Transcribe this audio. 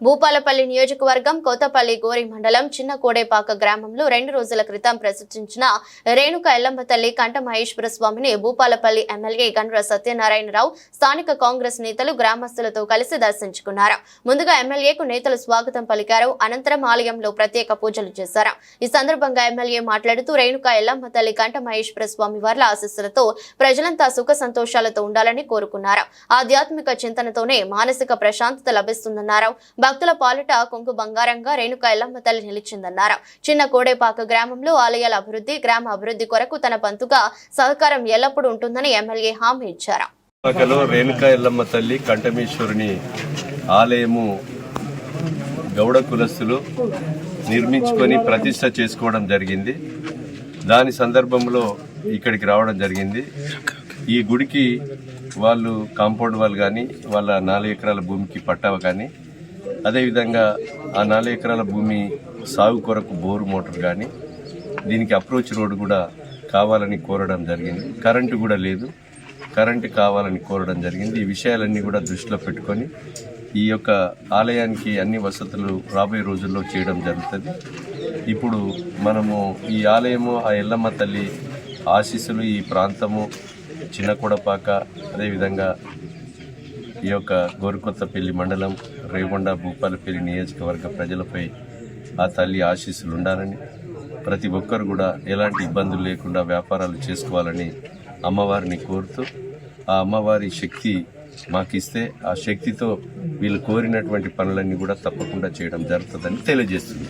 భూపాలపల్లి నియోజకవర్గం కోతపల్లి గోరి మండలం చిన్న కోడేపాక గ్రామంలో రెండు రోజుల క్రితం ప్రసిద్ధించిన రేణుక ఎల్లమ్మ తల్లి కంట మహేశ్వర స్వామిని భూపాలపల్లి ఎమ్మెల్యే గండ్ర సత్యనారాయణరావు స్థానిక కాంగ్రెస్ నేతలు గ్రామస్తులతో కలిసి దర్శించుకున్నారు. ముందుగా ఎమ్మెల్యేకు నేతలు స్వాగతం పలికారు. అనంతరం ఆలయంలో ప్రత్యేక పూజలు చేశారు. ఈ సందర్భంగా ఎమ్మెల్యే మాట్లాడుతూ రేణుక ఎల్లమ్మ తల్లి కంట మహేశ్వర స్వామి వార్ల ఆశస్సులతో ప్రజలంతా సుఖ సంతోషాలతో ఉండాలని కోరుకున్నారు. ఆధ్యాత్మిక చింతనతోనే మానసిక ప్రశాంతత లభిస్తుందన్నారు. భక్తుల పాలిట కొంకు బంగారంగా రేణుక ఎల్లమ్మ తల్లి నిలిచిందన్నారు. చిన్న కోడేపాక గ్రామంలో ఆలయాల అభివృద్ధి గ్రామ అభివృద్ధి కొరకు తన పంతుగా సహకారం ఎల్లప్పుడూ ఉంటుందని ఎమ్మెల్యే హామీ ఇచ్చారు. రేణుక ఎల్లమ్మ తల్లి కంఠమేశ్వరుని ఆలయము గౌడ కులస్తులు నిర్మించుకొని ప్రతిష్ట చేసుకోవడం జరిగింది. దాని సందర్భంలో ఇక్కడికి రావడం జరిగింది. ఈ గుడికి వాళ్ళు కాంపౌండ్ వాళ్ళు కానీ వాళ్ళ నాలుగు ఎకరాల భూమికి పట్టావ కానీ అదేవిధంగా ఆ నాలుగు ఎకరాల భూమి సాగు కొరకు బోరు మోటార్ కానీ దీనికి అప్రోచ్ రోడ్ కూడా కావాలని కోరడం జరిగింది. కరెంటు కూడా లేదు. కరెంటు కావాలని కోరడం జరిగింది. ఈ విషయాలన్నీ కూడా దృష్టిలో పెట్టుకొని ఈ యొక్క ఆలయానికి అన్ని వసతులు రాబోయే రోజుల్లో చేయడం జరుగుతుంది. ఇప్పుడు మనము ఈ ఆలయము ఆ ఎల్లమ్మ తల్లి ఆశీస్సులు ఈ ప్రాంతము చిన్నకొడపాక అదేవిధంగా ఈ యొక్క గోరుకొత్తపల్లి మండలం రేగొండ భూపాలపల్లి నియోజకవర్గ ప్రజలపై ఆ తల్లి ఆశీస్సులు ఉండాలని ప్రతి ఒక్కరు కూడా ఎలాంటి ఇబ్బందులు లేకుండా వ్యాపారాలు చేసుకోవాలని అమ్మవారిని కోరుతూ ఆ అమ్మవారి శక్తి మాకు ఇస్తే ఆ శక్తితో వీళ్ళు కోరినటువంటి పనులన్నీ కూడా తప్పకుండా చేయడం జరుగుతుందని తెలియజేస్తుంది